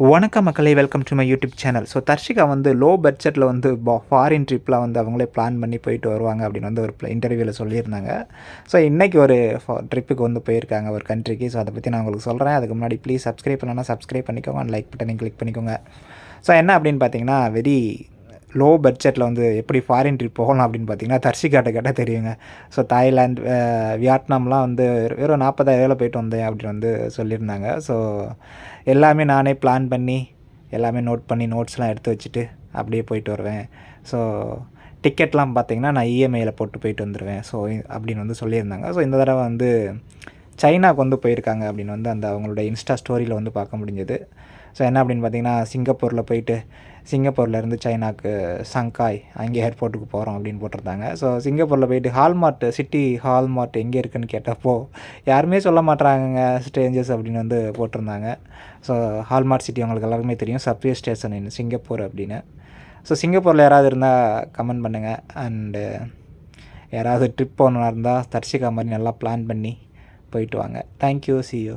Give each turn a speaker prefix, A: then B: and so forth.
A: வணக்கம் மக்களே welcome to my YouTube channel so Darshika வந்து லோ பட்ஜெட்டில் வந்து ஃபாரின் ட்ரிப்பில் வந்து அவங்களே பிளான் பண்ணி போயிட்டு வருவாங்க அப்படின்னு வந்து ஒரு இன்டர்வியூவில் சொல்லியிருந்தாங்க. ஸோ இன்றைக்கி ஒரு ட்ரிப்புக்கு வந்து போயிருக்காங்க ஒரு கண்ட்ரிக்கு ஸோ அதை பற்றி நான் உங்களுக்கு சொல்கிறேன் அதுக்கு முன்னாடி ப்ளீஸ் சப்ஸ்கிரைப் பண்ணனா சப்ஸ்கிரைப் பண்ணிக்கோங்க. அண்ட் லைக் பட்டனை கிளிக் பண்ணிக்கோங்க. ஸோ என்ன அப்படின்னு பார்த்தீங்கன்னா வெரி லோ பட்ஜெட்டில் வந்து எப்படி ஃபாரின் ட்ரிப் போகலாம் அப்படின்னு பார்த்தீங்கன்னா தர்ஷிகாட்ட கேட்டால் தெரியுங்க. ஸோ தாய்லாந்து வியட்நாம்லாம் வந்து வெறும் நாற்பதாயிரம் போயிட்டு வந்தேன் அப்படின்னு வந்து சொல்லியிருந்தாங்க. ஸோ எல்லாமே நானே பிளான் பண்ணி எல்லாமே நோட் பண்ணி நோட்ஸ்லாம் எடுத்து வச்சுட்டு அப்படியே போயிட்டு வருவேன். ஸோ டிக்கெட்லாம் பார்த்தீங்கன்னா நான் இஎம்ஐயில் போட்டு போயிட்டு வந்துடுவேன் ஸோ அப்படின்னு வந்து சொல்லியிருந்தாங்க. ஸோ இந்த தடவை வந்து சைனாக்கு வந்து போயிருக்காங்க அப்படின்னு வந்து அந்த அவங்களோட இன்ஸ்டா ஸ்டோரியில் வந்து பார்க்க முடிஞ்சது. ஸோ என்ன அப்படின்னு பார்த்தீங்கன்னா சிங்கப்பூரில் போயிட்டு சிங்கப்பூர்லேருந்து சைனாக்கு சங்காய் அங்கே ஏர்போர்ட்டுக்கு போகிறோம் அப்படின்னு போட்டிருந்தாங்க. ஸோ சிங்கப்பூரில் போயிட்டு ஹால்மார்ட் சிட்டி ஹால்மார்ட் எங்கே இருக்குன்னு கேட்டப்போ யாருமே சொல்ல மாட்றாங்கங்க ஸ்ட்ரேஞ்சர்ஸ் அப்படின்னு வந்து போட்டிருந்தாங்க. ஸோ ஹால்மார்ட் சிட்டி அவங்களுக்கு எல்லாருமே தெரியும். சப்வே ஸ்டேஷன் இன் சிங்கப்பூர் அப்படின்னு. ஸோ சிங்கப்பூரில் யாராவது இருந்தால் கமெண்ட் பண்ணுங்கள் அண்டு யாராவது ட்ரிப் போகணுன்னா இருந்தால் தர்ஷிகா மாதிரி நல்லா பிளான் பண்ணி போயிட்டு வாங்க. Thank you C you